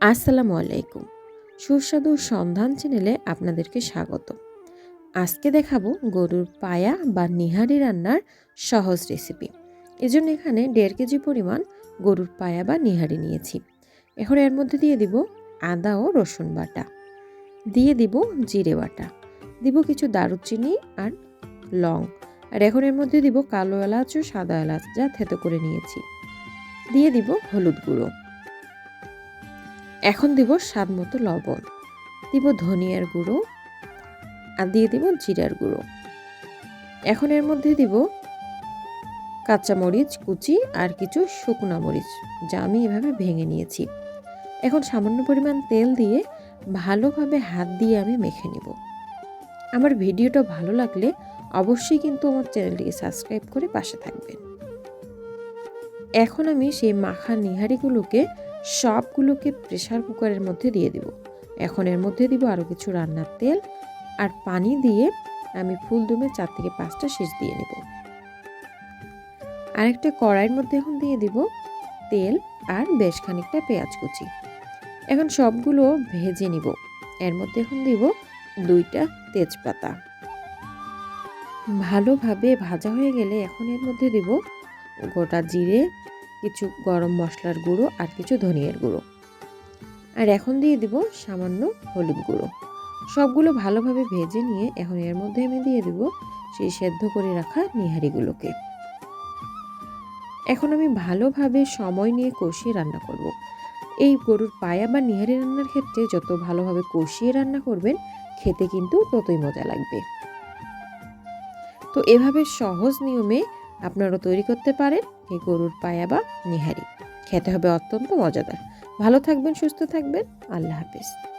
আসসালামু আলাইকুম। সুস্বাদু সন্ধান চ্যানেলে আপনাদেরকে স্বাগত। আজকে দেখাবো গরুর পায়া বা নিহারি রান্নার সহজ রেসিপি। এজন্য এখানে দেড় কেজি পরিমাণ গরুর পায়া বা নিহারি নিয়েছি। এখন এর মধ্যে দিয়ে দিব আদা ও রসুন বাটা। দিয়ে দিব জিরে বাটা। দিব কিছু দারুচিনি আর লং। আর এখন এর মধ্যে দিব কালো এলাচ ও সাদা এলাচ যা থেতো করে নিয়েছি। দিয়ে দিব হলুদ গুঁড়ো। এখন দিব স্বাদ মতো লবণ। দিব ধনিয়ার গুঁড়ো আর দিয়ে দিব জিরার গুঁড়ো। এখন এর মধ্যে দিব কাঁচামরিচ কুচি আর কিছু শুকনো মরিচ, যা আমি এভাবে ভেঙে নিয়েছি। এখন সামান্য পরিমাণ তেল দিয়ে ভালোভাবে হাত দিয়ে আমি মেখে নিব। আমার ভিডিওটা ভালো লাগলে অবশ্যই কিন্তু আমার চ্যানেলটিকে সাবস্ক্রাইব করে পাশে থাকবেন। এখন আমি সেই মাখা নিহারিগুলোকে সবগুলোকে প্রেশার কুকারের মধ্যে দিয়ে দিব। এখন এর মধ্যে দিব আরও কিছু রান্নার তেল আর পানি দিয়ে আমি ফুল দুমে চার থেকে পাঁচটা সেচ দিয়ে নেব। আরেকটা কড়াইয়ের মধ্যে এখন দিয়ে দিব তেল আর বেশ খানিকটা পেঁয়াজ কুচি। এখন সবগুলো ভেজে নিব। এর মধ্যে এখন দিব দুইটা তেজপাতা। ভালোভাবে ভাজা হয়ে গেলে এখন এর মধ্যে দিব গোটা জিরে কিছু গরম মশলার গুঁড়ো আর কিছু ধনিয়ার গুঁড়ো। আর এখন দিয়ে দিব সামান্য হলুদ গুঁড়ো। সবগুলো ভালোভাবে ভেজে নিয়ে এখন এর মধ্যে আমি দিয়ে দিব সেই সেদ্ধ করে রাখা নিহারিগুলোকে। এখন আমি ভালোভাবে সময় নিয়ে কষিয়ে রান্না করব। এই গরুর পায়া বা নিহারি রান্নার ক্ষেত্রে যত ভালোভাবে কষিয়ে রান্না করবেন, খেতে কিন্তু ততই মজা লাগবে। তো এভাবে সহজ নিয়মে আপনারা তৈরি করতে পারেন এই গরুর পায়া বা নিহারি। খেতে হবে অত্যন্ত মজাদার। ভালো থাকবেন, সুস্থ থাকবেন। আল্লাহ হাফিজ।